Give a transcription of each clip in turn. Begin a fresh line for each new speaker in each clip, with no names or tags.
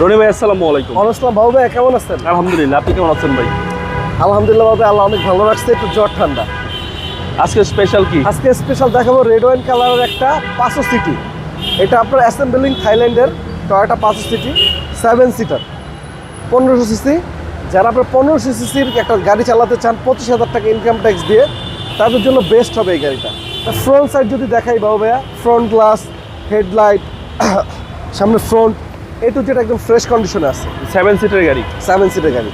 রনি ভাই আসসালামু আলাইকুম।
অনসলাম বাবু ভাই কেমন আছেন?
আলহামদুলিল্লাহ আপনি কেমন আছেন ভাই?
আলহামদুলিল্লাহ বাবু আল্লাহ অনেক ভালো রাখছে একটু জ্বর ঠান্ডা।
আজকে স্পেশাল কি?
আজকে স্পেশাল দেখাবো রেড ওয়াইন কালারের একটা পাঁচশো সিটি। এটা আপনার অ্যাসেম্বলিং থাইল্যান্ডের টয়োটা পাঁচশো সিটি সেভেন সিটার পনেরোশো সিসি। যারা আপনার পনেরোশো সিসির একটা গাড়ি চালাতে চান পঁচিশ হাজার টাকা ইনকাম ট্যাক্স দিয়ে তাদের জন্য বেস্ট হবে এই গাড়িটা। ফ্রন্ট সাইড যদি দেখাই বাবু ভাইয়া ফ্রন্ট গ্লাস হেডলাইট সামনে ফ্রন্ট এ টু যেটা একদম ফ্রেশ কন্ডিশনে আছে।
সেভেন সিটের গাড়ি।
সেভেন সিটের গাড়ি।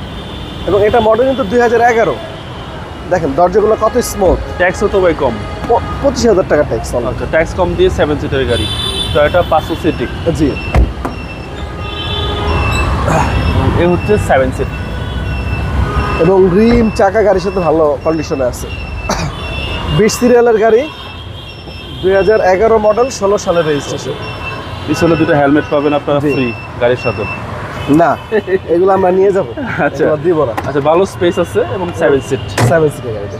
এবং এটা মডেল কিন্তু দুই হাজার এগারো। দেখেন দরজাগুলো কত স্মুথ
ট্যাক্সও তো ভাই কম।
পঁচিশ হাজার টাকা ট্যাক্স
আচ্ছা ট্যাক্স কম দিয়ে সেভেন সিটের গাড়ি। তো এটা পাঁচশো সিটি
জি।
এ হচ্ছে সেভেন সিট
এবং রিম চাকা গাড়ির সাথে ভালো কন্ডিশনে আছে। বিশ সিরিয়ালের গাড়ি দুই হাজার এগারো মডেল ষোলো সালের রেজিস্ট্রেশন
পিছনে দুটো হেলমেট পাবেন আপনারা ফ্রি গাড়ির সাথে।
না এগুলো আমরা নিয়ে যাব।
আচ্ছা।
দিব না।
আচ্ছা ভালো স্পেস আছে এবং সেভেন সিট
সেভেন সিটের গাড়িটা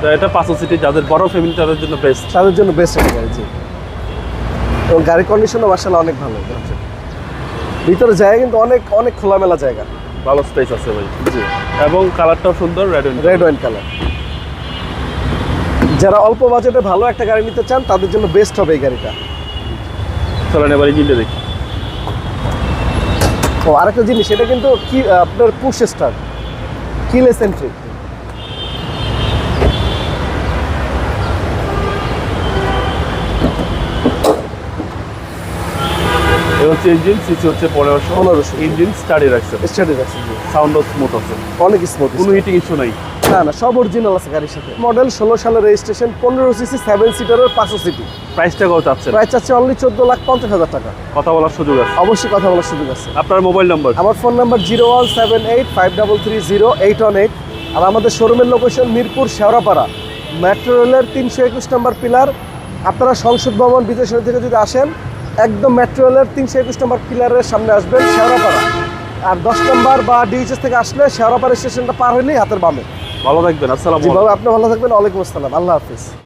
তো এটা পাঁচশো সিটি যাদের বড় ফ্যামিলি তাদের জন্য বেস্ট
তাদের জন্য বেস্ট একটা গাড়ি জি। এবং গাড়ির কন্ডিশনও মার্শাল অনেক ভালো ভিতরে জায়গা কিন্তু অনেক অনেক খোলামেলা জায়গা।
ভালো স্পেস আছে ভাই।
জি।
এবং কালারটাও সুন্দর রেড
রেড ওয়াইন কালার যারা অল্প বাজেটে ভালো একটা গাড়ি নিতে চান তাদের জন্য বেস্ট হবে এই গাড়িটা।
চলেন এবার ইঞ্জিনটা দেখি।
ও আরেকটা জিনিস এটা কিন্তু কি আপনার পুশ স্টার কিলেস এন্ট্রি
এ হচ্ছে ইঞ্জিন সিসি হচ্ছে পনেরোশো।
1500
ইঞ্জিন স্টাডি রাখছে।
স্টার্টের আছে জি।
সাউন্ডও স্মুথ আছে।
অনেক স্মুথ
কোনো হিটিং ইস্যু নাই।
না না সব অরিজিনাল আছে গাড়ির সাথে। মডেল ষোলো সালের রেজিস্ট্রেশন পনেরো সিসি সেভেন সিটারের পাঁচশো সিটি
প্রাইসটা কত চাচ্ছেন?
প্রাইস চাচ্ছে অনলি চোদ্দ লাখ পঞ্চাশ হাজার টাকা।
কথা বলার সুযোগ আছে।
অবশ্যই কথা বলার সুযোগ আছে।
আপনার মোবাইল নাম্বার
আমার phone number zero one seven eight five double three zero eight one eight আর আমাদের শোরুমের লোকেশন মিরপুর শেওড়াপাড়া। মেট্রো রেলের তিনশো একুশ নম্বর পিলার আপনারা সংসদ ভবন বিদেশের থেকে যদি আসেন একদম মেট্রো রেলের তিনশো একুশ নম্বর পিলারের সামনে আসবেন শেওড়াপাড়া। আর দশ নম্বর বা ডিএইচএস থেকে আসলে শেওড়াপাড়া স্টেশনটা পার হলেই হাতের বামে।
ভালো থাকবেন আসসালাম
আপনি ভালো থাকবেন ওয়ালাইকুম আসসালাম আল্লাহ হাফিজ।